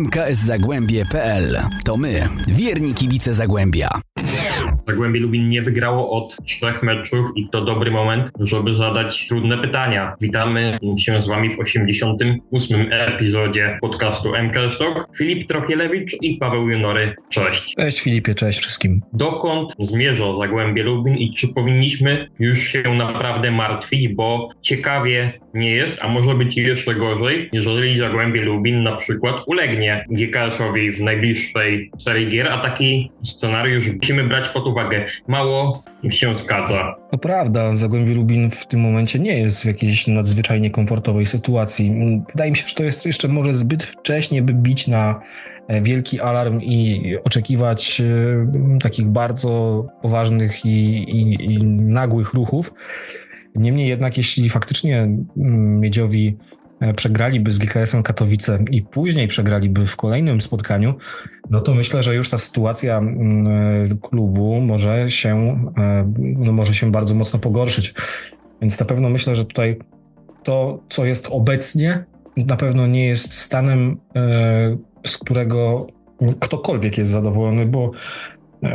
MKS Zagłębie.pl To my, wierni kibice Zagłębia. Zagłębie Lubin nie wygrało od trzech meczów i to dobry moment, żeby zadać trudne pytania. Witamy się z Wami w 88. epizodzie podcastu MKS Talk. Filip Trokielewicz i Paweł Junory. Cześć. Cześć Filipie, cześć wszystkim. Dokąd zmierza Zagłębie Lubin i czy powinniśmy już się naprawdę martwić, bo ciekawie nie jest, a może być jeszcze gorzej, jeżeli Zagłębie Lubin na przykład ulegnie GKS-owi w najbliższej serii gier, a taki scenariusz musimy brać pod uwagę. Mało się zgadza. To prawda, Zagłębie Lubin w tym momencie nie jest w jakiejś nadzwyczajnie komfortowej sytuacji. Wydaje mi się, że to jest jeszcze może zbyt wcześnie, by bić na e, wielki alarm i oczekiwać e, takich bardzo poważnych i, i, i nagłych ruchów. Niemniej jednak, jeśli faktycznie mm, Miedziowi e, przegraliby z GKS-em Katowice i później przegraliby w kolejnym spotkaniu, no to myślę, że już ta sytuacja mm, klubu może się, e, no może się bardzo mocno pogorszyć. Więc na pewno myślę, że tutaj to, co jest obecnie, na pewno nie jest stanem, e, z którego ktokolwiek jest zadowolony, bo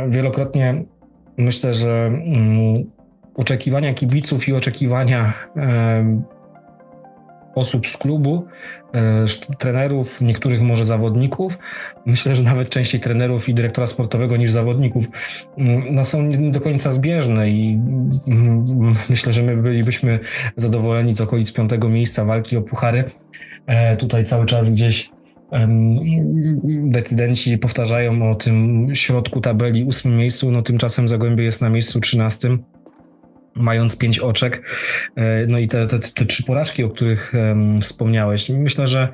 wielokrotnie myślę, że mm, oczekiwania kibiców i oczekiwania osób z klubu, e, trenerów, niektórych może zawodników, myślę, że nawet częściej trenerów i dyrektora sportowego niż zawodników, mm, no są nie do końca zbieżne i mm, myślę, że my bylibyśmy zadowoleni z okolic piątego miejsca walki o puchary. E, tutaj cały czas gdzieś decydenci powtarzają o tym środku tabeli, ósmym miejscu, no tymczasem Zagłębie jest na miejscu trzynastym mając pięć oczek. E, no i te, te, te trzy porażki, o których wspomniałeś. Myślę, że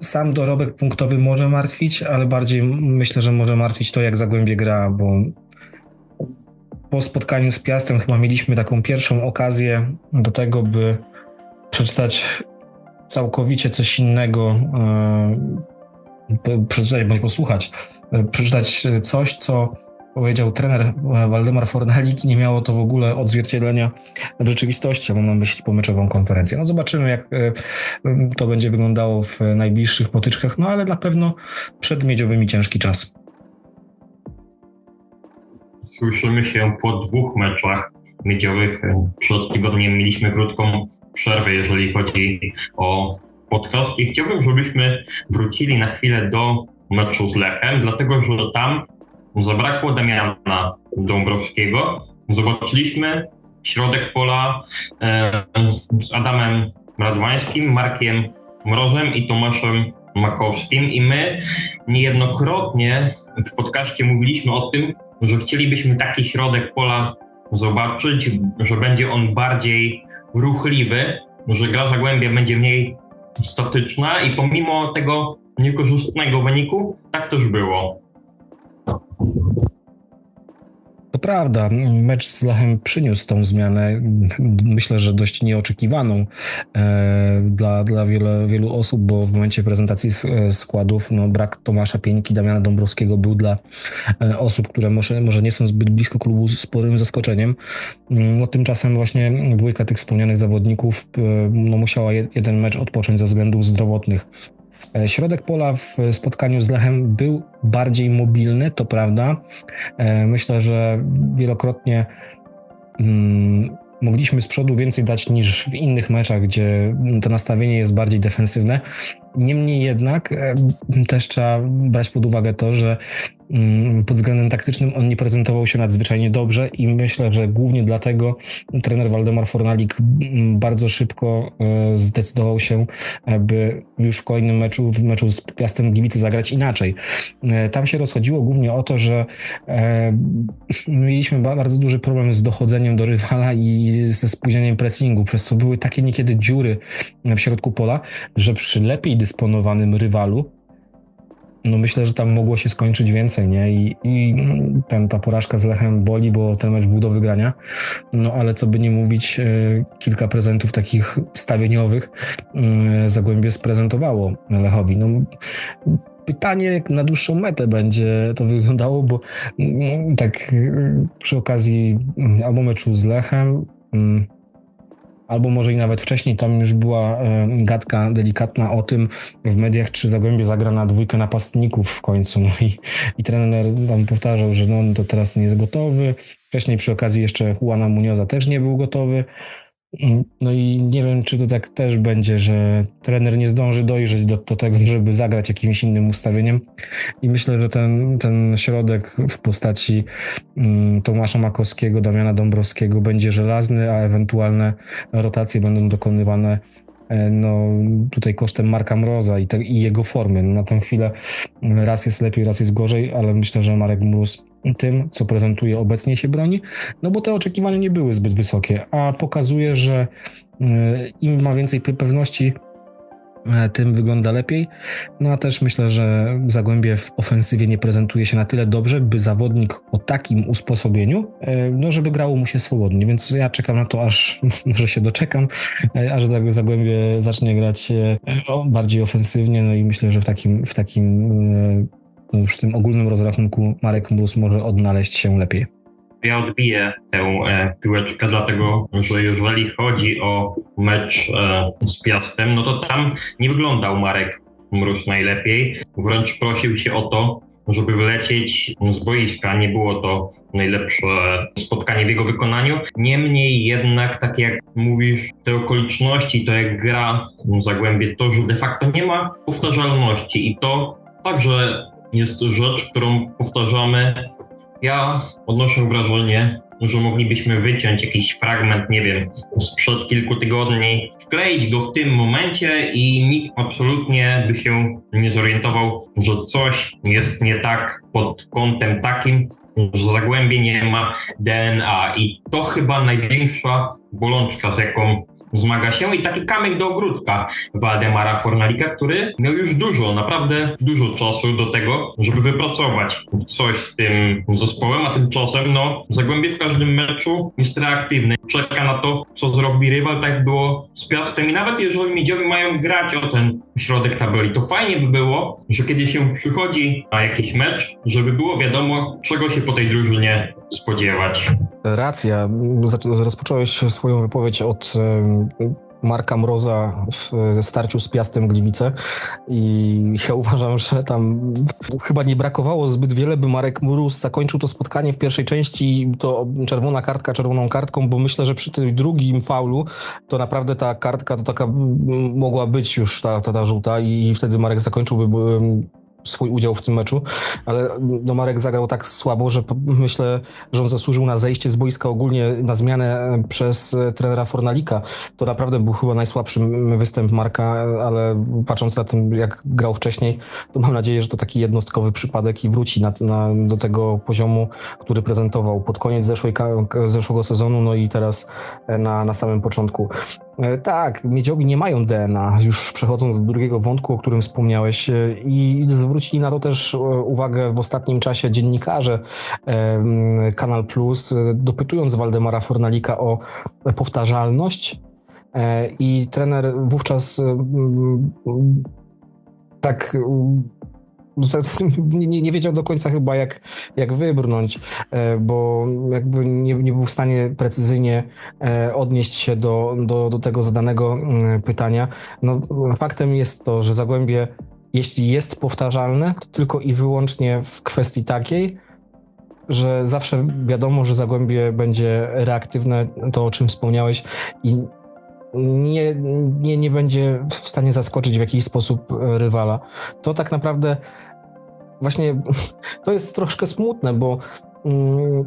sam dorobek punktowy może martwić, ale bardziej myślę, że może martwić to, jak Zagłębie gra, bo po spotkaniu z Piastem chyba mieliśmy taką pierwszą okazję do tego, by przeczytać całkowicie coś innego, e, przeczytać bądź posłuchać, e, przeczytać coś, co powiedział trener e, Waldemar Fornalik nie miało to w ogóle odzwierciedlenia w rzeczywistości. Mam na myśli pomyczową konferencję. No zobaczymy, jak e, to będzie wyglądało w najbliższych potyczkach, no ale na pewno przed miedziowymi ciężki czas. Słyszymy się po dwóch meczach miedziowych. Przed tygodniem mieliśmy krótką przerwę, jeżeli chodzi o podcast i chciałbym, żebyśmy wrócili na chwilę do meczu z Lechem, dlatego że tam zabrakło Damiana Dąbrowskiego. Zobaczyliśmy środek pola e, z Adamem Radwańskim, Markiem Mrozem i Tomaszem Makowskim i my niejednokrotnie w podcaście mówiliśmy o tym, że chcielibyśmy taki środek pola zobaczyć, że będzie on bardziej ruchliwy, że gra Zagłębia będzie mniej statyczna i pomimo tego niekorzystnego wyniku tak też było. Prawda, mecz z Lechem przyniósł tą zmianę, myślę, że dość nieoczekiwaną e, dla, dla wiele, wielu osób, bo w momencie prezentacji e, składów no, brak Tomasza Pieńki, Damiana Dąbrowskiego był dla e, osób, które może, może nie są zbyt blisko klubu sporym zaskoczeniem. No, tymczasem właśnie dwójka tych wspomnianych zawodników no, musiała jeden mecz odpocząć ze względów zdrowotnych. E, środek pola w spotkaniu z Lechem był bardziej mobilny, to prawda. E, myślę, że wielokrotnie mm, mogliśmy z przodu więcej dać niż w innych meczach, gdzie to nastawienie jest bardziej defensywne. Niemniej jednak e, też trzeba brać pod uwagę to, że pod względem taktycznym on nie prezentował się nadzwyczajnie dobrze i myślę, że głównie dlatego trener Waldemar Fornalik mm, bardzo szybko e, zdecydował się, by już w kolejnym meczu, w meczu z Piastem Gliwice zagrać inaczej. E, tam się rozchodziło głównie o to, że mieliśmy bardzo duży problem z dochodzeniem do rywala i ze spóźnieniem pressingu, przez co były takie niekiedy dziury w środku pola, że przy lepiej dysponowanym rywalu, no myślę, że tam mogło się skończyć więcej, nie? I, i ten, ta porażka z Lechem boli, bo ten mecz był do wygrania. No ale co by nie mówić, e, kilka prezentów takich stawieniowych e, Zagłębie sprezentowało Lechowi. No, pytanie, jak na dłuższą metę będzie to wyglądało, bo mm, tak przy okazji albo meczu z Lechem, mm, albo może i nawet wcześniej, tam już była e, gadka delikatna o tym w mediach, czy Zagłębie zagra na dwójkę napastników w końcu. No i, i trener tam powtarzał, że no to teraz nie jest gotowy. Wcześniej przy okazji jeszcze Juana Munioza też nie był gotowy. No i nie wiem, czy to tak też będzie, że trener nie zdąży dojrzeć do, do tego, żeby zagrać jakimś innym ustawieniem. I myślę, że ten, ten środek w postaci mm, Tomasza Makowskiego, Damiana Dąbrowskiego będzie żelazny, a ewentualne rotacje będą dokonywane no, tutaj kosztem Marka Mroza i, te, i jego formy. Na tę chwilę raz jest lepiej, raz jest gorzej, ale myślę, że Marek Mróz tym, co prezentuje obecnie się broni, no bo te oczekiwania nie były zbyt wysokie, a pokazuje, że y, im ma więcej pe- pewności, e, tym wygląda lepiej. No a też myślę, że Zagłębie w ofensywie nie prezentuje się na tyle dobrze, by zawodnik o takim usposobieniu, e, no żeby grało mu się swobodnie, więc ja czekam na to, aż może się doczekam, e, aż Zag- Zagłębie zacznie grać e, bardziej ofensywnie, no i myślę, że w takim, w takim e, no już w tym ogólnym rozrachunku Marek Mróz może odnaleźć się lepiej. Ja odbiję tę e, piłeczkę, dlatego że jeżeli chodzi o mecz e, z Piastem, no to tam nie wyglądał Marek Mróz najlepiej. Wręcz prosił się o to, żeby wlecieć z boiska. Nie było to najlepsze spotkanie w jego wykonaniu. Niemniej jednak, tak jak mówisz, te okoliczności, to jak gra Zagłębie, to, że de facto nie ma powtarzalności i to także jest rzecz, którą powtarzamy ja odnoszę wrażenie, że moglibyśmy wyciąć jakiś fragment, nie wiem, sprzed kilku tygodni, wkleić go w tym momencie i nikt absolutnie by się nie zorientował, że coś jest nie tak pod kątem takim, że Zagłębie nie ma DNA i to chyba największa bolączka, z jaką zmaga się. I taki kamyk do ogródka Waldemara Fornalika, który miał już dużo, naprawdę dużo czasu do tego, żeby wypracować coś z tym zespołem, a tymczasem no Zagłębie w każdym meczu jest reaktywny, czeka na to, co zrobi rywal, tak było z Piastem i nawet jeżeli Miedziowi mają grać o ten środek tabeli, to fajnie by było, że kiedy się przychodzi na jakiś mecz, żeby było wiadomo, czego się po tej drużynie spodziewać. Racja. Rozpocząłeś swoją wypowiedź od Marka Mroza w starciu z Piastem Gliwice i ja uważam, że tam chyba nie brakowało zbyt wiele, by Marek Mróz zakończył to spotkanie w pierwszej części to czerwona kartka czerwoną kartką, bo myślę, że przy tym drugim faulu to naprawdę ta kartka to taka mogła być już ta, ta, ta żółta i wtedy Marek zakończyłby swój udział w tym meczu, ale no Marek zagrał tak słabo, że myślę, że on zasłużył na zejście z boiska ogólnie, na zmianę e, przez e, trenera Fornalika. To naprawdę był chyba najsłabszy występ Marka, ale patrząc na tym, jak grał wcześniej, to mam nadzieję, że to taki jednostkowy przypadek i wróci na, na, do tego poziomu, który prezentował pod koniec zeszłej, zeszłego sezonu, no i teraz e, na, na samym początku. E, Tak, miedziowi nie mają DNA, już przechodząc do drugiego wątku, o którym wspomniałeś e, i zwrócili na to też e, uwagę w ostatnim czasie dziennikarze Kanal Plus, dopytując Waldemara Fornalika o powtarzalność i trener wówczas tak nie, nie- nie wiedział do końca chyba jak, jak wybrnąć, e, bo jakby nie, nie był w stanie precyzyjnie e, odnieść się do, do, do tego zadanego mm, pytania. No, faktem jest to, że Zagłębie, jeśli jest powtarzalne, to tylko i wyłącznie w kwestii takiej, że zawsze wiadomo, że Zagłębie będzie reaktywne, to o czym wspomniałeś, i nie, nie, nie będzie w stanie zaskoczyć w jakiś sposób e, rywala. To tak naprawdę właśnie to jest troszkę smutne, bo mm,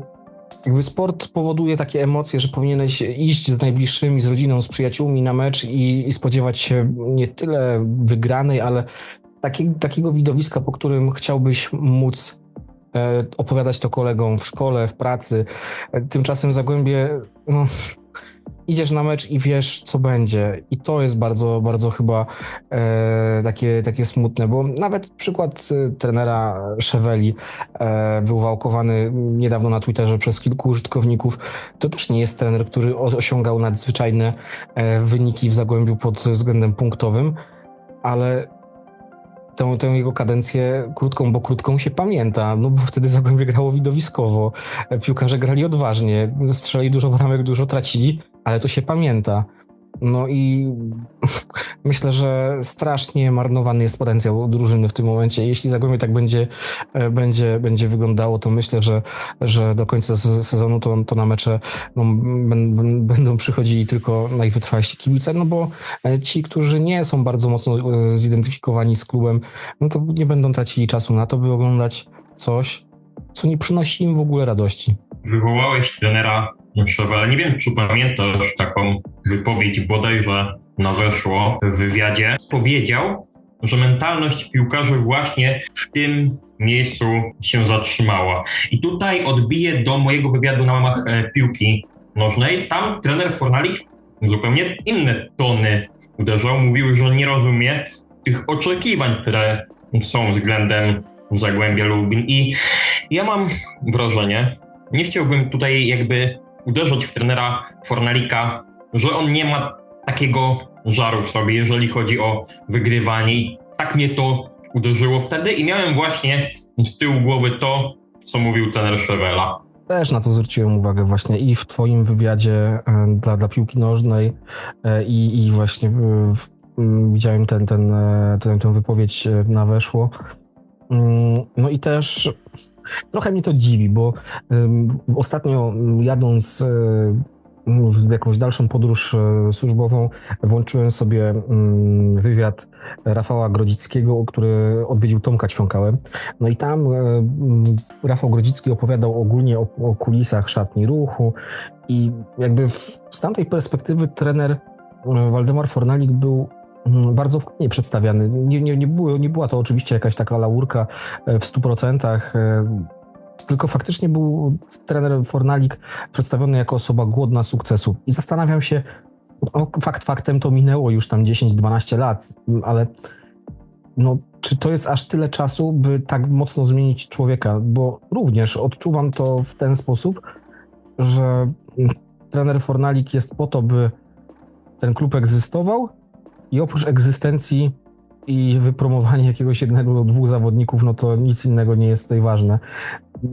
jakby sport powoduje takie emocje, że powinieneś iść z najbliższymi, z rodziną, z przyjaciółmi na mecz i, i spodziewać się nie tyle wygranej, ale taki, takiego widowiska, po którym chciałbyś móc e, opowiadać to kolegom w szkole, w pracy. E, Tymczasem Zagłębie no, idziesz na mecz i wiesz, co będzie. I to jest bardzo, bardzo chyba e, takie, takie smutne, bo nawet przykład e, trenera Szeweli e, był wałkowany niedawno na Twitterze przez kilku użytkowników. To też nie jest trener, który osiągał nadzwyczajne e, wyniki w Zagłębiu pod względem punktowym, ale tę, tę jego kadencję krótką, bo krótką się pamięta, no bo wtedy Zagłębie grało widowiskowo, E, piłkarze grali odważnie, strzelali dużo bramek, dużo tracili, ale to się pamięta. No i myślę, że strasznie marnowany jest potencjał drużyny w tym momencie. Jeśli Zagłębie tak będzie, e, będzie, będzie wyglądało, to myślę, że, że do końca se- sezonu to, to na mecze no, będą przychodzili tylko najwytrwalsi kibice, no bo e, ci, którzy nie są bardzo mocno e, zidentyfikowani z klubem, no to nie będą tracili czasu na to, by oglądać coś, co nie przynosi im w ogóle radości. Wywołałeś trenera Szewela. Nie wiem, czy pamiętasz taką wypowiedź bodajże na weszło w wywiadzie. Powiedział, że mentalność piłkarzy właśnie w tym miejscu się zatrzymała. I tutaj odbiję do mojego wywiadu na łamach e, piłki nożnej. Tam trener Fornalik zupełnie inne tony uderzał. Mówił, że nie rozumie tych oczekiwań, które są względem Zagłębia Lubin. I ja mam wrażenie, nie chciałbym tutaj jakby uderzyć w trenera Fornalika, że on nie ma takiego żaru w sobie, jeżeli chodzi o wygrywanie. I tak mnie to uderzyło wtedy i miałem właśnie z tyłu głowy to, co mówił trener Szewela. Też na to zwróciłem uwagę właśnie i w twoim wywiadzie e, dla, dla piłki nożnej e, i, i właśnie e, w, widziałem ten, ten, ten, tę wypowiedź na weszło. Mm, No i też trochę mnie to dziwi, bo ostatnio jadąc e, w jakąś dalszą podróż e, służbową włączyłem sobie wywiad Rafała Grodzickiego, który odwiedził Tomka Ćwiąkałę. No i tam m, Rafał Grodzicki opowiadał ogólnie o, o kulisach szatni ruchu i jakby w, z tamtej perspektywy trener Waldemar Fornalik był bardzo fajnie przedstawiany. Nie, nie, nie, było, nie była to oczywiście jakaś taka laurka e, w 100%, e, tylko faktycznie był trener Fornalik przedstawiony jako osoba głodna sukcesów. I zastanawiam się, o, fakt faktem to minęło już tam 10-12 lat, ale no, czy to jest aż tyle czasu, by tak mocno zmienić człowieka? Bo również odczuwam to w ten sposób, że mm, trener Fornalik jest po to, by ten klub egzystował i oprócz egzystencji i wypromowania jakiegoś jednego do dwóch zawodników, no to nic innego nie jest tutaj ważne.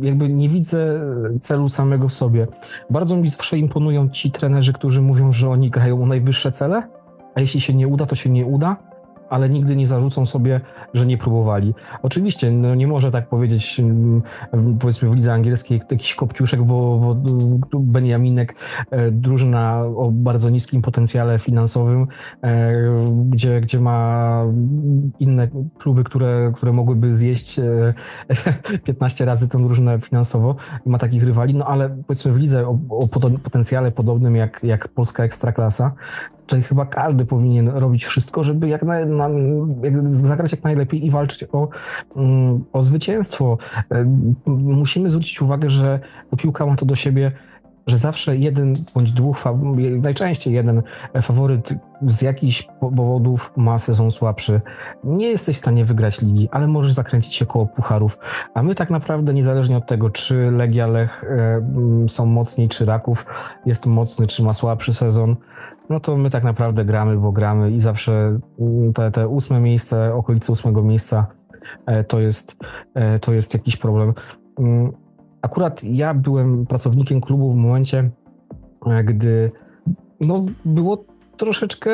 Jakby nie widzę celu samego w sobie. Bardzo mi zawsze imponują ci trenerzy, którzy mówią, że oni grają o najwyższe cele, a jeśli się nie uda, to się nie uda, ale nigdy nie zarzucą sobie, że nie próbowali. Oczywiście no nie może tak powiedzieć, mm, powiedzmy w lidze angielskiej jakiś kopciuszek, bo, bo tu Beniaminek, e, drużyna o bardzo niskim potencjale finansowym, e, gdzie, gdzie ma inne kluby, które, które mogłyby zjeść e, 15 razy tę drużynę finansowo ma takich rywali, no ale powiedzmy w lidze o, o potencjale podobnym jak, jak polska ekstraklasa, tutaj chyba każdy powinien robić wszystko, żeby jak, na, na, jak zagrać jak najlepiej i walczyć o, mm, o zwycięstwo. E, Musimy zwrócić uwagę, że piłka ma to do siebie, że zawsze jeden bądź dwóch, najczęściej jeden faworyt z jakichś po- powodów ma sezon słabszy. Nie jesteś w stanie wygrać ligi, ale możesz zakręcić się koło pucharów. A my tak naprawdę, niezależnie od tego, czy Legia Lech e, są mocniej, czy Raków jest mocny, czy ma słabszy sezon, no to my tak naprawdę gramy, bo gramy i zawsze mm, te, te ósme miejsce, okolice ósmego miejsca e, to jest, e, to jest jakiś problem. Mm, Akurat ja byłem pracownikiem klubu w momencie, e, gdy no, było troszeczkę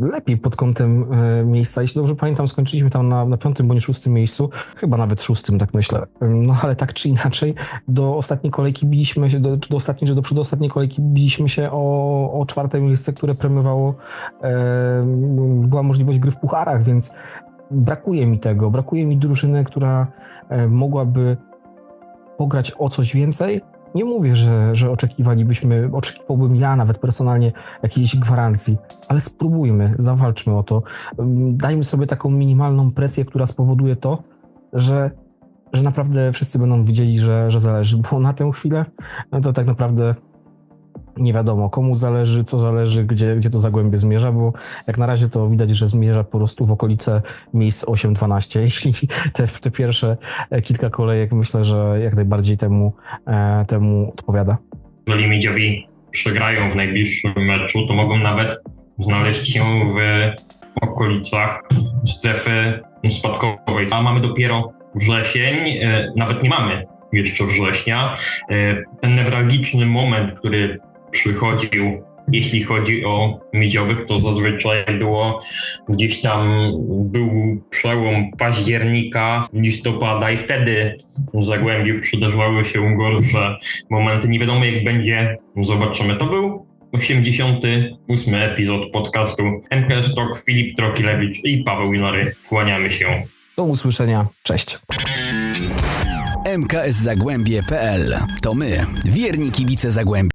lepiej pod kątem e, miejsca. Jeśli dobrze pamiętam, skończyliśmy tam na, na piątym bądź szóstym miejscu, chyba nawet szóstym, tak myślę. No ale tak czy inaczej, do ostatniej kolejki biliśmy się, do, do ostatniej, czy do przedostatniej kolejki biliśmy się o, o czwarte miejsce, które premiowało, e, była możliwość gry w pucharach, więc brakuje mi tego. Brakuje mi drużyny, która mogłaby pograć o coś więcej. Nie mówię, że, że oczekiwalibyśmy, oczekiwałbym ja nawet personalnie jakiejś gwarancji, ale spróbujmy, zawalczmy o to. Dajmy sobie taką minimalną presję, która spowoduje to, że, że naprawdę wszyscy będą widzieli, że, że zależy, bo na tę chwilę no to tak naprawdę nie wiadomo komu zależy, co zależy, gdzie, gdzie to zagłębie zmierza, bo jak na razie to widać, że zmierza po prostu w okolice miejsc 8-12. Jeśli te, te pierwsze e, kilka kolejek myślę, że jak najbardziej temu, e, temu odpowiada. Jeżeli miedziowi przegrają w najbliższym meczu, to mogą nawet znaleźć się w okolicach strefy spadkowej. A mamy dopiero wrzesień, e, nawet nie mamy jeszcze września. Ten newralgiczny moment, który przychodził jeśli chodzi o miedziowych, to zazwyczaj było gdzieś tam był przełom października, listopada i wtedy w Zagłębiu przydarzały się gorsze momenty. Nie wiadomo jak będzie, zobaczymy. To był 88 epizod podcastu MKS Talk, Filip Trokilewicz i Paweł Winory. Kłaniamy się. Do usłyszenia. Cześć. mkszagłębie.pl To my, wierni kibice Zagłębia.